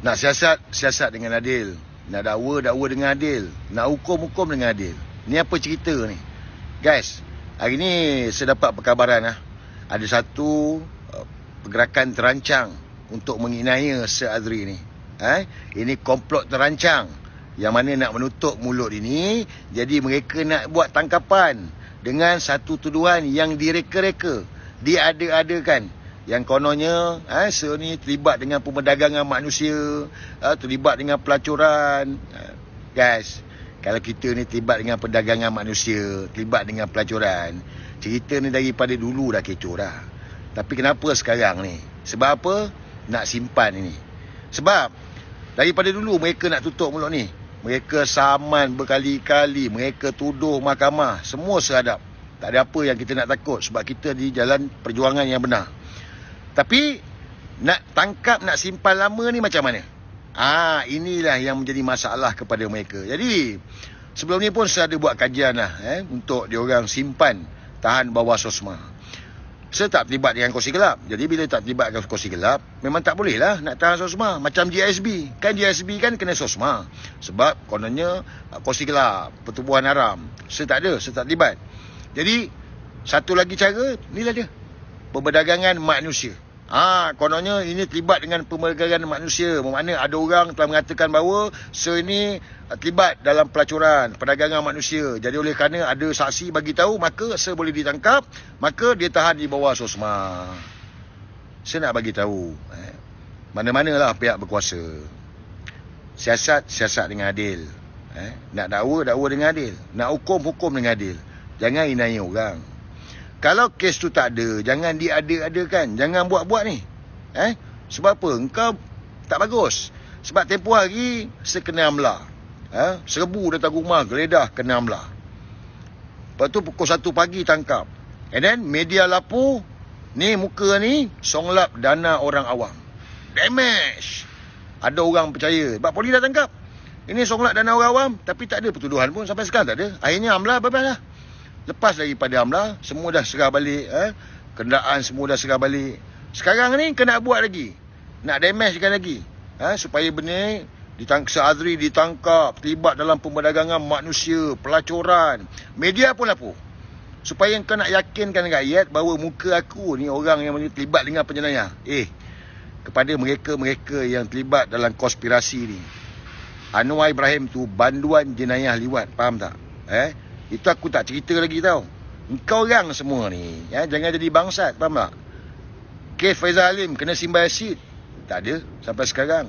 Nak siasat, siasat dengan adil. Nak dakwa, dakwa dengan adil. Nak hukum, hukum dengan adil. Ni apa cerita ni? Guys, hari ni saya dapat perkabaran lah. Ada satu uh, pergerakan terancang untuk menginaya Sir Azri ni. Eh? Ini komplot terancang yang mana nak menutup mulut ini. Jadi mereka nak buat tangkapan dengan satu tuduhan yang direka-reka. Diada-adakan yang kononnya eh, Sir ni terlibat dengan pemerdagangan manusia, eh, terlibat dengan pelacuran. Eh, guys, kalau kita ni terlibat dengan perdagangan manusia, terlibat dengan pelacuran, cerita ni daripada dulu dah kecoh dah. Tapi kenapa sekarang ni? Sebab apa? Nak simpan ini. Sebab daripada dulu mereka nak tutup mulut ni. Mereka saman berkali-kali, mereka tuduh mahkamah, semua seradap. Tak ada apa yang kita nak takut sebab kita di jalan perjuangan yang benar. Tapi nak tangkap nak simpan lama ni macam mana? Ah, inilah yang menjadi masalah kepada mereka. Jadi sebelum ni pun saya ada buat kajian lah eh untuk diorang simpan tahan bawah sosma. Saya tak terlibat dengan kursi gelap. Jadi bila tak terlibat dengan kursi gelap, memang tak boleh lah nak tahan sosma. Macam GSB. Kan GSB kan kena sosma. Sebab kononnya kursi gelap, pertubuhan haram. Saya tak ada, saya tak terlibat. Jadi, satu lagi cara, ni lah dia perdagangan manusia. Ah, ha, kononnya ini terlibat dengan perdagangan manusia. Bermakna ada orang telah mengatakan bahawa se ini terlibat dalam pelacuran, perdagangan manusia. Jadi oleh kerana ada saksi bagi tahu, maka se boleh ditangkap, maka dia tahan di bawah sosma. Saya nak bagi tahu, eh, mana-manalah pihak berkuasa. Siasat, siasat dengan adil. Eh, nak dakwa, dakwa dengan adil. Nak hukum, hukum dengan adil. Jangan inai orang. Kalau kes tu tak ada, jangan diada-adakan. Jangan buat-buat ni. Eh? Sebab apa? Engkau tak bagus. Sebab tempoh hari, sekena amla. Eh? Serbu datang rumah, geledah, kena amla. Lepas tu pukul 1 pagi tangkap. And then, media lapu, ni muka ni, songlap dana orang awam. Damage! Ada orang percaya. Sebab polis dah tangkap. Ini songlap dana orang awam, tapi tak ada pertuduhan pun. Sampai sekarang tak ada. Akhirnya amla, bebas lah. Lepas daripada amla, semua dah serah balik. Eh? Kendaan semua dah serah balik. Sekarang ni kena buat lagi. Nak damagekan lagi. Eh? Supaya benda ditangkap, Azri ditangkap, terlibat dalam pemberdagangan manusia, pelacuran. Media pun lapu. Supaya kau nak yakinkan rakyat bahawa muka aku ni orang yang terlibat dengan penjenayah. Eh, kepada mereka-mereka yang terlibat dalam konspirasi ni. Anwar Ibrahim tu banduan jenayah liwat. Faham tak? Eh? Itu aku tak cerita lagi tau. Engkau orang semua ni. Ya, jangan jadi bangsat. Faham tak? Kes Faizal Halim kena simbai asid. Tak ada sampai sekarang.